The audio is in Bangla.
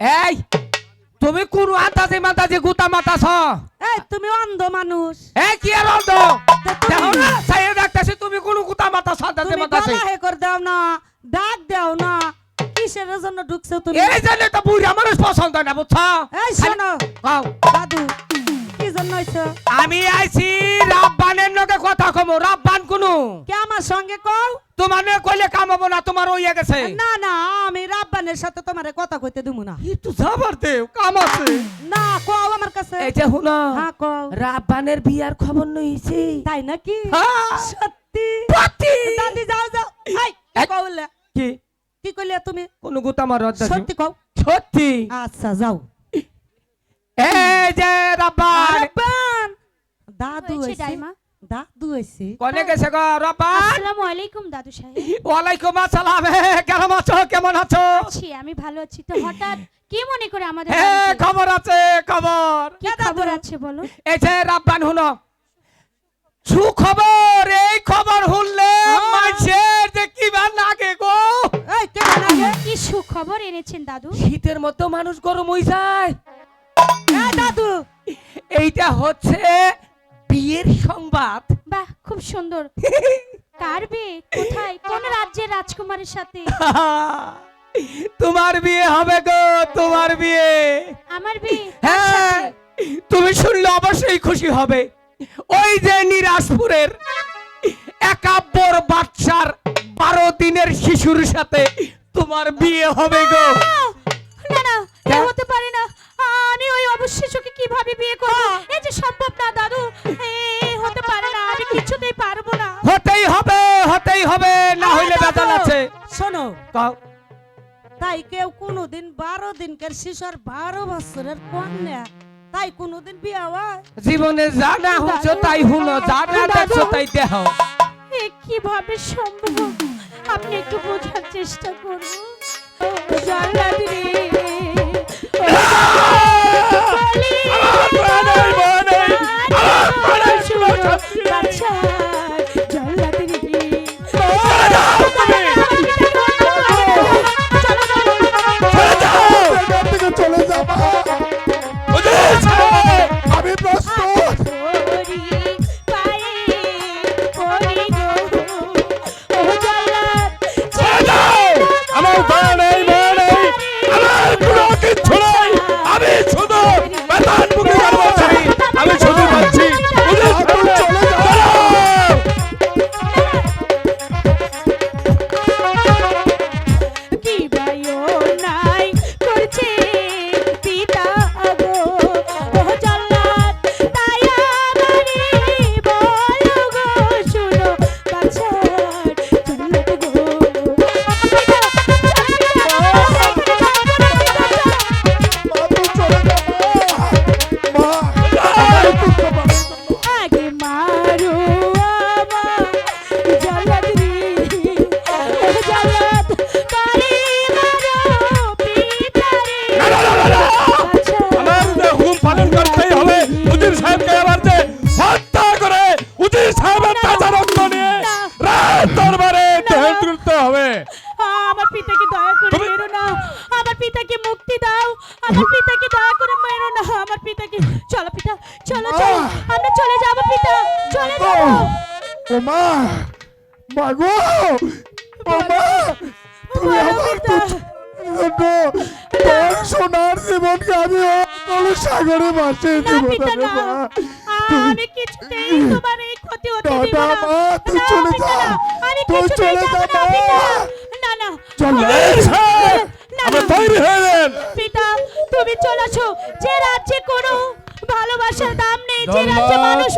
এই তুমি কোন আন্দাজে মাতাজে গুতা মাতাছ? এই তুমি অন্ধ মানুষ। এ কি আর অন্ধ? দেখো না সাইয়ে ডাকতেছি তুমি কোন গুতা মাতাছ আন্দাজে তুমি মাতাছে গলা হে করে দাও না ডাক দাও না। কিসের জন্য ঢুকছো তুমি? এই জন্য তো বুড়া মানুষ পছন্দ না বুঝছ? এই শোনো। দাদু কি জন্য হইছো? আমি আইছি আমার সঙ্গে কও? তোমার নে কইলে কাম হব না তোমার ওইয়া গেছে না না আমি রাব্বানের সাথে তোমারে কথা কইতে দিমু না। একটু যাবার দে কাম আছে। না কও আমার কাছে। এই যে হুনো হ্যাঁ কও। রাব্বানের বিয়ার খবর নইছে তাই নাকি? হ্যাঁ। সত্যি? দাদি যাও যাও। এই। কওলে কি? কি কইলে তুমি? কোন গুতা মার সত্যি কও। সত্যি। আচ্ছা যাও। এই যে রাব্বান। রাব্বান! দাদু হইছে ডাইমা? দাদু হইছে কোনে গেছে গো আসসালামু আলাইকুম দাদু সাহেব ওয়ালাইকুম আসসালাম কেমন আছো? কেমন আছো? আছি আমি ভালো আছি। তো হঠাৎ কি মনে করে আমাদের খবর আছে খবর। কি খবর আছে বলো? এই যে রাব্বান হুনো সুখবর এই খবর যে কি ভালো লাগে গো। এই লাগে? কি সুখবর এনেছেন দাদু? শীতের মতো মানুষ গরম হয়ে যায়। এই দাদু। এইটা হচ্ছে বিয়ের সংবাদ বাহ খুব সুন্দর কার বিয়ে কোথায় কোন রাজ্যের রাজকুমারের সাথে তোমার বিয়ে হবে গো তোমার বিয়ে আমার বিয়ে হ্যাঁ তুমি শুনলে অবশ্যই খুশি হবে ওই যে নিরাজপুরের একাব্বর বাচ্চার বারো দিনের শিশুর সাথে তোমার বিয়ে হবে গো না না হ্যাঁ? হতে হতেই হবে না হইলে বেতন আছে। শোনো। কও। তাই কেউ কোনোদিন বারো দিনকার শিশুর বারো বছরের কন্যা তাই কোনোদিন বিয়ে হয়। জীবনে জানা হুঁচো তাই হুনো জানা দেখছ তাই দেহ। এ কীভাবে সম্ভব? আপনি একটু বোঝার চেষ্টা করুন। জাল্লাদ তুলতে হবে। আমার পিতাকে দয়া করে মেরো না। আমার পিতাকে মুক্তি দাও। আমার পিতাকে দয়া করে মেরো না। আমার পিতাকে চলো পিতা চলো চলো। আমরা চলে যাব পিতা। চলে যাব। ও মা! মা গো ও মা! তুমি আমার সোনার জীবনকে আমি সাগরে ভাসিয়ে দিব আমি কিছুতেই তোমার এই ক্ষতি হতে দিব না। চলে যা। তুই চলে যা, আমরা তৈরি হয়ে নেন পিতা তুমি চলেছো যে রাজ্যে কোনো ভালোবাসার দাম নেই যে রাজ্যে মানুষ